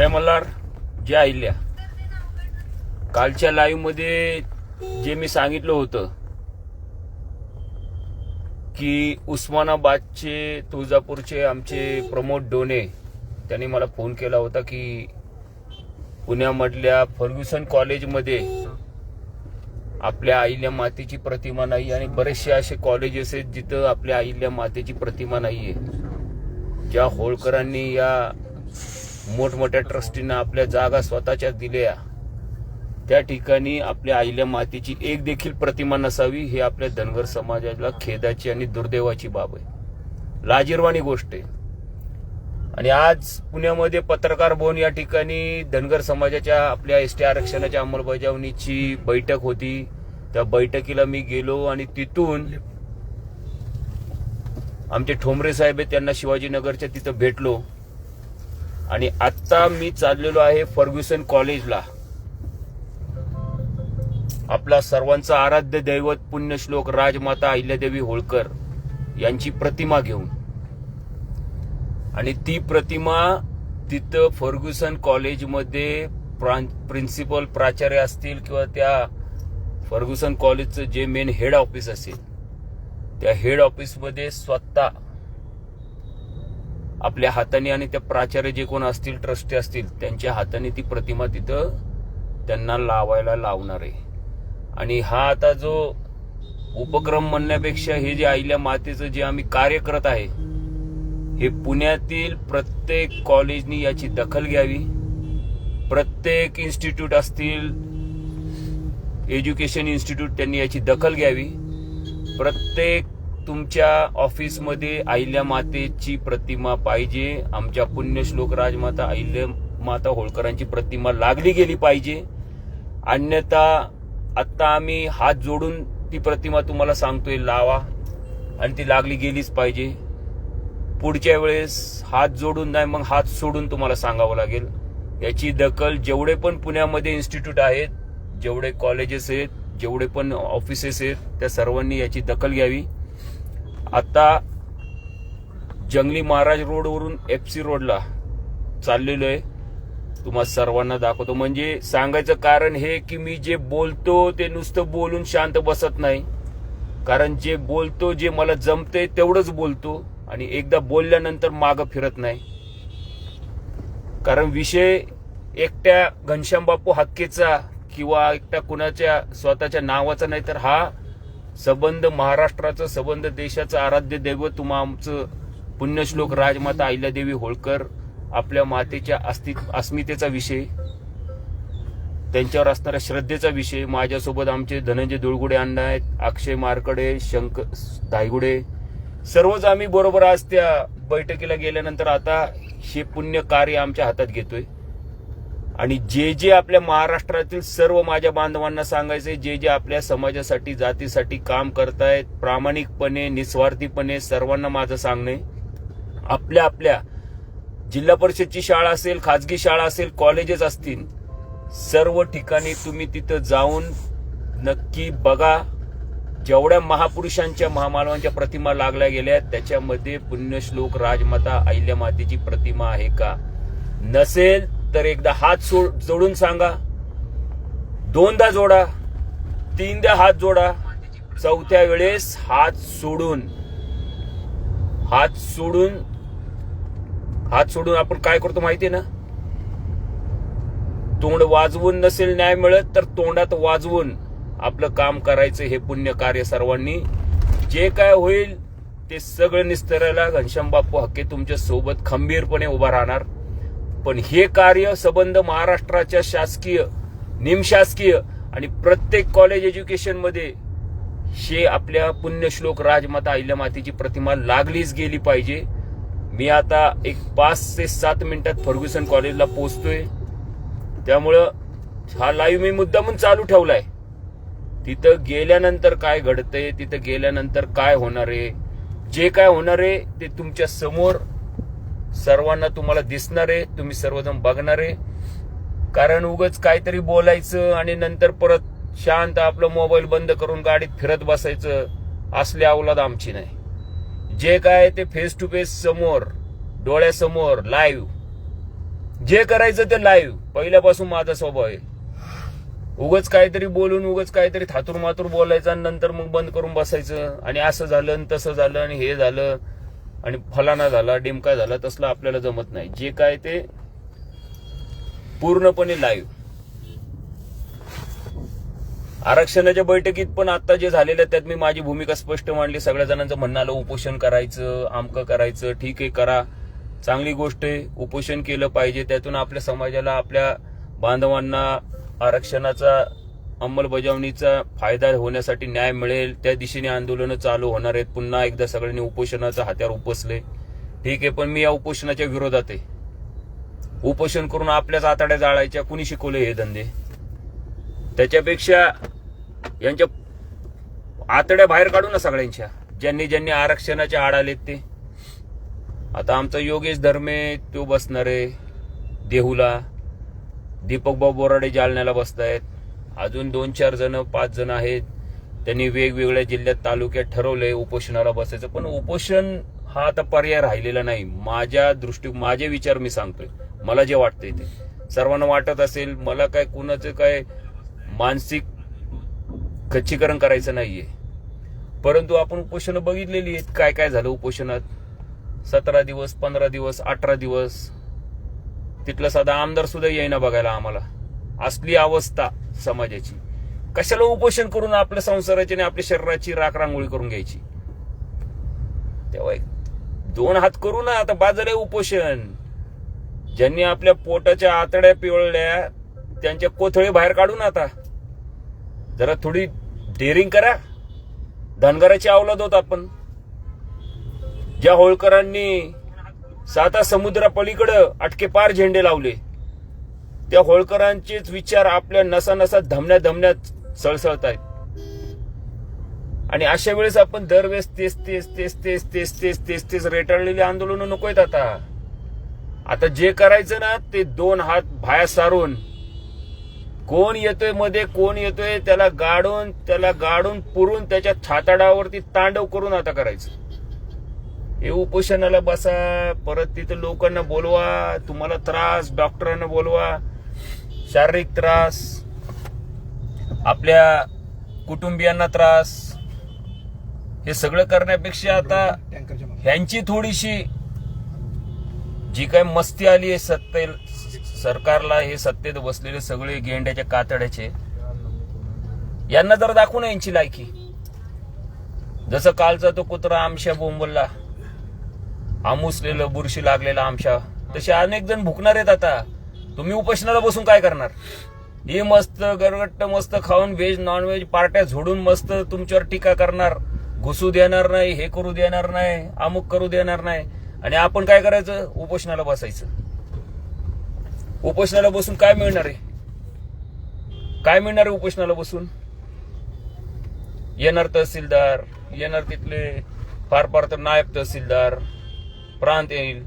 जय मल्हार जय अहिल्या. कालच्या लाईव्हमध्ये जे मी सांगितलं होतं की उस्मानाबादचे तुळजापूरचे आमचे प्रमोद डोने त्यांनी मला फोन केला होता की पुण्यामधल्या फर्ग्युसन कॉलेजमध्ये आपल्या आईल्या मातेची प्रतिमा नाही आणि बरेचसे असे कॉलेजेस आहेत जिथं आपल्या आईल्या मातेची प्रतिमा नाहीये. ज्या होळकरांनी या मोठमोठ्या ट्रस्टींना आपल्या जागा स्वतःच्या दिल्या. त्या ठिकाणी आपल्या आईल्या मातेची एक देखील प्रतिमा नसावी हे आपल्या धनगर समाजाला खेदाची आणि दुर्दैवाची बाब आहे. लाजीरवाणी गोष्ट आहे. आणि आज पुण्यामध्ये पत्रकार भवन या ठिकाणी धनगर समाजाच्या आपल्या एस टी आरक्षणाच्या अंमलबजावणीची बैठक होती. त्या बैठकीला मी गेलो आणि तिथून आमचे ठोंबरे साहेब आहेत त्यांना शिवाजीनगरच्या तिथं भेटलो. आणि आत्ता मी चाललेलो आहे फर्ग्युसन कॉलेजला. आपला सर्वांचा आराध्य दैवत पुण्यश्लोक राजमाता अहिल्यादेवी होळकर यांची प्रतिमा घेऊन. आणि ती प्रतिमा तिथं फर्ग्युसन कॉलेजमध्ये प्रिन्सिपल प्राचार्य असतील किंवा त्या फर्ग्युसन कॉलेजचं जे मेन हेड ऑफिस असेल त्या हेड ऑफिसमध्ये स्वतः आपल्या हाताने आणि त्या प्राचार्य जे कोण असतील ट्रस्टी असतील त्यांच्या हाताने ती प्रतिमा तिथं त्यांना लावायला लावणार आहे. आणि हा आता जो उपक्रम म्हणण्यापेक्षा हे जे आईल्या मातेचं जे आम्ही कार्य करत आहे हे पुण्यातील प्रत्येक कॉलेजनी याची दखल घ्यावी. प्रत्येक इन्स्टिट्यूट असतील एज्युकेशन इन्स्टिट्यूट त्यांनी याची दखल घ्यावी. प्रत्येक तुमच्या ऑफिसमध्ये अहिल्या मातेची प्रतिमा पाहिजे आमच्या पुण्यश्लोक राजमाता अहिल्या माता होळकरांची प्रतिमा लागली गेली पाहिजे. अन्यथा आत्ता आम्ही हात जोडून ती प्रतिमा तुम्हाला सांगतोय लावा. आणि ती लागली गेलीच पाहिजे. पुढच्या वेळेस हात जोडून नाही मग हात सोडून तुम्हाला सांगावं लागेल. याची दखल जेवढे पण पुण्यामध्ये इन्स्टिट्यूट आहेत जेवढे कॉलेजेस आहेत जेवढे पण ऑफिसेस आहेत त्या सर्वांनी याची दखल घ्यावी. आता जंगली महाराज रोडवरून एफ सी रोडला चाललेलो आहे तुम्हा सर्वांना दाखवतो. म्हणजे सांगायचं कारण हे की मी जे बोलतो ते नुसतं बोलून शांत बसत नाही. कारण जे बोलतो जे मला जमते तेवढंच बोलतो आणि एकदा बोलल्यानंतर मागं फिरत नाही. कारण विषय एकट्या घनश्याम बापू हक्केचा किंवा एकट्या कुणाच्या स्वतःच्या नावाचा नाही तर हा सबंध महाराष्ट्राचं सबंध देशाचं आराध्य दैवत तुम्हा आमचं पुण्यश्लोक राजमाता अहिल्यादेवी होळकर आपल्या मातेच्या अस्तित्व अस्मितेचा विषय त्यांच्यावर असणाऱ्या श्रद्धेचा विषय माझ्यासोबत आमचे धनंजय दुळगुडे अण्णा आहेत अक्षय मारकडे शंकर धायगुडे सर्वच आम्ही बरोबर आज त्या बैठकीला गेल्यानंतर आता हे पुण्य कार्य आमच्या हातात घेतोय. आणि जे जे आपल्या महाराष्ट्रातील सर्व माझ्या बांधवांना सांगायचे जे जे आपल्या समाजासाठी जातीसाठी काम करतायत प्रामाणिकपणे निस्वार्थीपणे सर्वांना माझं सांगणे. आपल्या आपल्या जिल्हा परिषदची शाळा असेल खाजगी शाळा असेल कॉलेजेस असतील सर्व ठिकाणी तुम्ही तिथं जाऊन नक्की बघा. जेवढ्या महापुरुषांच्या महामानवांच्या प्रतिमा लागल्या गेल्या त्याच्यामध्ये पुण्यश्लोक राजमाता अहिल्या मातेची प्रतिमा आहे का? नसेल तर एकदा हात सोड जोडून सांगा. दोनदा जोडा. तीनदा हात जोडा. चौथ्या वेळेस हात सोडून. हात सोडून. हात सोडून आपण काय करतो माहितीये ना? तोंड वाजवून नसेल न्याय मिळत तर तोंडात वाजवून आपलं काम करायचं हे पुण्य कार्य सर्वांनी. जे काय होईल ते सगळं निस्तरायला घनश्याम बापू हक्के तुमच्यासोबत खंबीरपणे उभा राहणार. पण हे कार्य संबंध महाराष्ट्राच्या शासकीय निमशासकीय आणि प्रत्येक कॉलेज एज्युकेशनमध्ये हे आपल्या पुण्यश्लोक राजमाता अहिल्या मातीची प्रतिमा लागलीच गेली पाहिजे. मी आता एक पाच ते सात मिनिटात फर्ग्युसन कॉलेजला पोचतोय त्यामुळं हा लाईव्ह मी मुद्दामून चालू ठेवलाय. तिथं गेल्यानंतर काय घडतंय तिथं गेल्यानंतर काय होणार आहे? जे काय होणार आहे ते तुमच्यासमोर सर्वांना तुम्हाला दिसणार आहे तुम्ही सर्वजण बघणार. आहे कारण उगच काहीतरी बोलायचं आणि नंतर परत शांत आपलं मोबाईल बंद करून गाडीत फिरत बसायचं असली अवलाद आमची नाही. जे काय ते फेस टू फेस समोर डोळ्यासमोर लाईव्ह जे करायचं ते लाईव्ह पहिल्यापासून माझा स्वभाव आहे. उगच काहीतरी बोलून उगच काहीतरी थातूर मातूर बोलायचं आणि नंतर मग बंद करून बसायचं. आणि असं झालं आणि तसं झालं आणि हे झालं. आणि फलाना झाला डिमका झाला तसलं आपल्याला जमत नाही. जे काय ते पूर्णपणे लाईव्ह आरक्षणाच्या बैठकीत पण आता जे झालेलं आहे त्यात मी माझी भूमिका स्पष्ट मांडली. सगळ्या जणांचं म्हणणं आलं उपोषण करायचं आमकं करायचं ठीक आहे करा. चांगली गोष्ट आहे उपोषण केलं पाहिजे. त्यातून आपल्या समाजाला आपल्या बांधवांना आरक्षणाचा अंमलबजावणीचा फायदा होण्यासाठी न्याय मिळेल. त्या दिशेने आंदोलनं चालू होणार आहेत. पुन्हा एकदा सगळ्यांनी उपोषणाचं हात्यार उपसले. ठीक आहे पण मी या उपोषणाच्या विरोधात आहे. उपोषण करून आपल्याच आताड्या जाळायच्या. कुणी शिकवले हे धंदे? त्याच्यापेक्षा यांच्या आतड्या बाहेर काढू ना सगळ्यांच्या. ज्यांनी ज्यांनी आरक्षणाच्या आड आलेत ते. आता आमचा योगेश धर्मे तो बसणार आहे देहूला. दीपक बाबू बोराडे जालन्याला बसतायत. अजून दोन चार जण पाच जण आहेत. त्यांनी वेगवेगळ्या जिल्ह्यात तालुक्यात ठरवलंय उपोषणाला बसायचं. पण उपोषण हा आता पर्याय राहिलेला नाही. माझ्या दृष्टी माझे विचार मी सांगतोय. मला जे वाटतंय ते. सर्वांना वाटत असेल मला काय कुणाचं काय मानसिक खच्चीकरण करायचं नाहीये. परंतु आपण उपोषण बघितलेली आहेत. काय काय झालं उपोषणात? सतरा दिवस पंधरा दिवस अठरा दिवस. तिथला साधा आमदार सुद्धा येईना बघायला आम्हाला. असली अवस्था. समाजाची. कशाला उपोषण करून आपल्या संसाराची आणि आपल्या शरीराची राख रांगोळी करून घ्यायची? तेव्हा एक दोन हात करू ना आता बाजूला उपोषण. ज्यांनी आपल्या पोटाच्या आतड्या पिवळल्या त्यांच्या कोथळे बाहेर काढून आता. जरा थोडी डेअरिंग करा. धनगराची अवलाद होत आपण. ज्या होळकरांनी साता समुद्रापलीकडं अटके पार झेंडे लावले त्या होळकरांचेच विचार आपल्या नसा नसा धमण्या धमण्यात सळसळत आहेत आणि अशा वेळेस आपण दरवेळेस तेच तेच तेच तेच तेच तेच तेच तेच रेटाळलेली आंदोलनं नको आहेत आता. आता जे करायचं ना ते दोन हात बाहेर सारून. कोण येतोयमध्ये कोण येतोय त्याला गाडून त्याला गाडून पुरून त्याच्या छाताडावरती तांडव करून आता करायचं. हे उपोषणाला बसा परत तिथं लोकांना बोलवा तुम्हाला त्रास डॉक्टरांना बोलवा. शारीरिक त्रास आपल्या कुटुंबियांना त्रास हे सगळं करण्यापेक्षा आता ह्यांची थोडीशी जी काय मस्ती आली आहे सत्ते सरकारला हे सत्तेत बसलेले सगळे गेंड्याच्या कातड्याचे यांना जर दाखवू ना यांची लायकी. जसं कालचा तो कुत्रा आमशा बोंबलला आमुसलेलं बुरशी लागलेला आमशा तसे अनेक जण भुकणार आहेत आता. तुम्ही उपोषणाला बसून काय करणार? हे मस्त गरगट्ट मस्त खाऊन व्हेज नॉनव्हेज पार्ट्या झोडून मस्त तुमच्यावर टीका करणार. घुसू देणार नाही हे करू देणार नाही अमुक करू देणार नाही. आणि आपण काय करायचं? उपोषणाला बसायचं. उपोषणाला बसून काय मिळणार आहे? काय मिळणार आहे उपोषणाला बसून? येणार तहसीलदार येणार तिथले फार फार तर नायब तहसीलदार प्रांत येईल.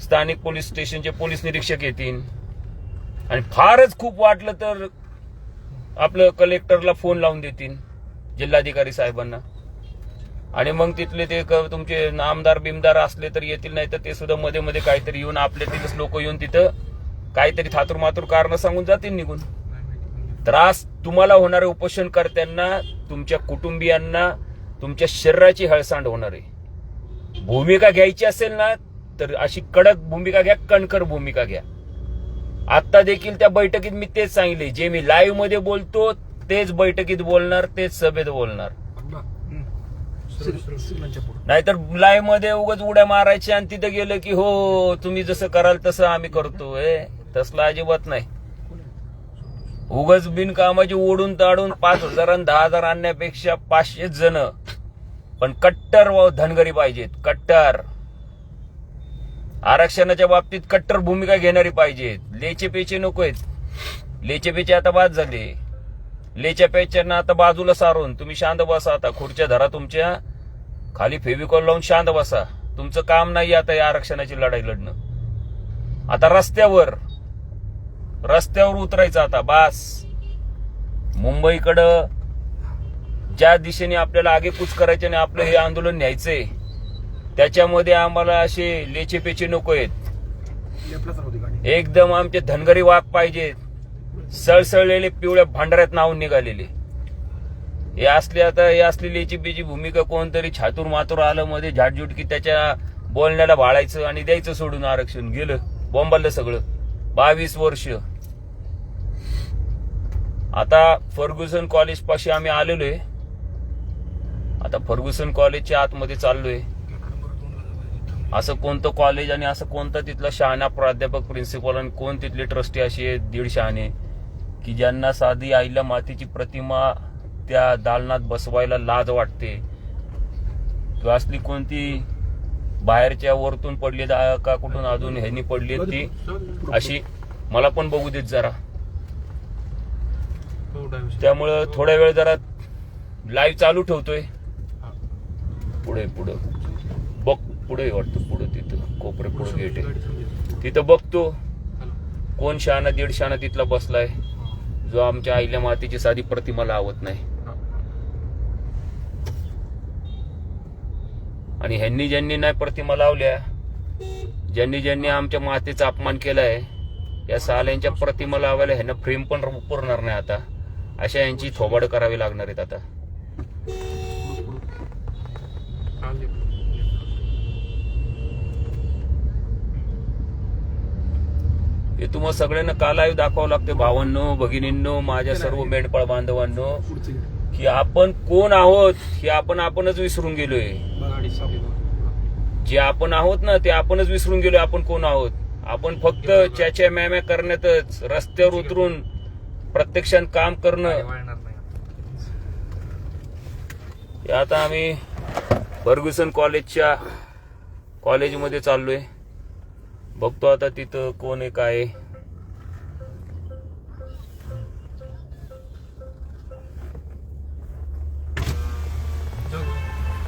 स्थानिक पोलीस स्टेशनचे पोलीस निरीक्षक येतील. आणि फारच खूप वाटलं तर आपलं कलेक्टरला फोन लावून देतील जिल्हाधिकारी साहेबांना. आणि मग तिथले ते क- तुमचे आमदार बिमदार असले तर येतील नाही तर ते सुद्धा मध्ये मध्ये काहीतरी येऊन आपले तिथेच लोक येऊन तिथं काहीतरी थातूर मातूर कारण सांगून जातील निघून. त्रास तुम्हाला होणारे उपोषणकर्त्यांना तुमच्या कुटुंबियांना तुमच्या शरीराची हळसांड होणार आहे. भूमिका घ्यायची असेल ना तर अशी कडक भूमिका घ्या कणकर भूमिका घ्या. आता देखील त्या बैठकीत मी तेच सांगितले जे मी लाईव्हमध्ये बोलतो तेच बैठकीत बोलणार तेच सभेत बोलणार. नाहीतर लाईव्हमध्ये उगाच उड्या मारायच्या आणि तिथं गेलं की हो तुम्ही जसं कराल तसं आम्ही करतोय तसलं अजिबात नाही. उगाच बिनकामाची ओढून ताडून पाच हजार आणि दहा हजार आणण्यापेक्षा पाचशे जण. पण कट्टर व धनगरी पाहिजेत. कट्टर. आरक्षणाच्या बाबतीत कट्टर भूमिका घेणारी पाहिजेत लेचेपेचे नको नकोयत लेचेपेचे आता बाद झाले. लेच्यापेच्यांना आता बाजूला सारून तुम्ही शांत बसा आता. खुर्च्या धरा तुमच्या. खाली फेविकॉल लावून शांत बसा. तुमचं काम नाही आता या आरक्षणाची लढाई लढणं. आता रस्त्यावर रस्त्यावर उतरायचं आता बास. मुंबईकडं ज्या दिशेने आपल्याला आगेकूच करायचे आणि आपलं हे आंदोलन न्यायचंय त्याच्यामध्ये आम्हाला असे लेचे पेचे नको आहेत. एकदम आमचे धनगरी वाघ पाहिजे. सळसळलेले पिवळ्या भांडाऱ्यात नाव निघालेले. हे असले आता हे असलेली याची बीजी भूमिका कोणतरी छातूर मातूर आलं मध्ये झाडझुट की त्याच्या बोलण्याला भाळायचं आणि द्यायचं सोडून आरक्षण गेलं. बॉम्बालं सगळं. बावीस वर्ष. आता फर्ग्युसन कॉलेज पाशी आम्ही आलेलो आहे आता फर्ग्युसन कॉलेजच्या आतमध्ये चाललोय. असं कोणतं कॉलेज आणि असं कोणतं तिथला शहाणा प्राध्यापक प्रिन्सिपल आणि कोण तिथले ट्रस्टी अशी आहेत दीड शहाणे? की ज्यांना साधी आईला मातीची प्रतिमा त्या दालनात बसवायला लाज वाटते. किंवा असली कोणती बाहेरच्या वरतून पडली का कुठून अजून ह्यांनी पडली ती? अशी मला पण बघू देत जरा. त्यामुळं थोड्या वेळ जरा लाईव्ह चालू ठेवतोय. पुढे पुढे. पुढे वाटतं पुढे तिथं कोपरे पुढे गेट आहे. तिथं बघतो. कोण शहाणा दीड शहाणा तिथला बसलाय. जो आमच्या आईल्या मातीची साधी प्रतिमा लावत नाही. आणि ह्यांनी ज्यांनी नाही प्रतिमा लावल्या ज्यांनी ज्यांनी आमच्या मातेचा अपमान केलाय या साल्यांच्या प्रतिमा लावायला ह्यांना फ्रेम पण पुरणार नाही आता. अशा यांची थोबाड करावी लागणार आहेत आता. हे तुम्हाला सगळ्यांना का लाईव्ह दाखवावं लागते भावांनो भगिनींनो माझ्या सर्व मेंढपाळ बांधवांनो की आपण कोण आहोत हे आपण आपणच विसरून गेलोय. जे आपण आहोत ना ते आपणच विसरून गेलोय आपण कोण आहोत? आपण फक्त च्याच्या मॅम्या करण्यातच रस्त्यावर उतरून प्रत्यक्षात काम करणं. आता. आम्ही फर्ग्युसन कॉलेजच्या कॉलेजमध्ये चाललोय. बघतो आता तिथं कोण आहे काय आहे.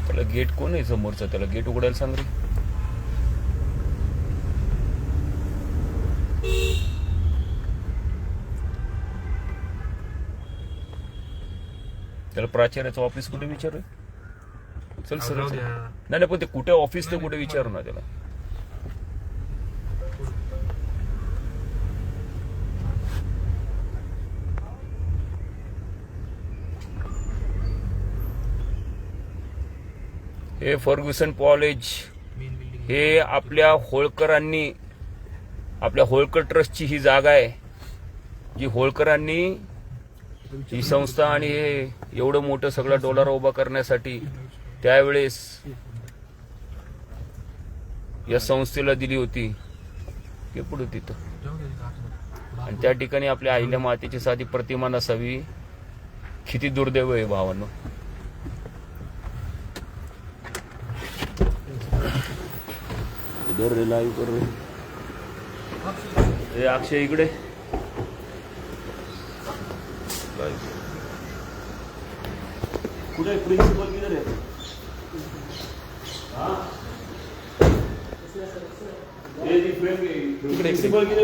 त्याला गेट कोण आहे समोरचं? त्याला गेट उघडायला सांग रे. त्याला प्राचार्याचं ऑफिस कुठे विचारू? चल सर नाही पण ते कुठे ऑफिस ते कुठे विचारू ना त्याला? हे फर्ग्युसन कॉलेज हे आपल्या होळकरांनी आपल्या होळकर ट्रस्टची ही जागा आहे जी होळकरांनी ही संस्था आणि हे एवढं मोठं सगळं डॉलर उभा करण्यासाठी त्यावेळेस या संस्थेला दिली होती. हे पुढे तिथं. आणि त्या ठिकाणी आपल्या आईल्या मातेची साधी प्रतिमा नसावी. किती दुर्दैव आहे भावांनो. इधर रे लाईव्ह कर रे अक्षय इकडे. कुठे प्रिन्सिपल किधर आहे? हा? प्रिन्सिपल किधर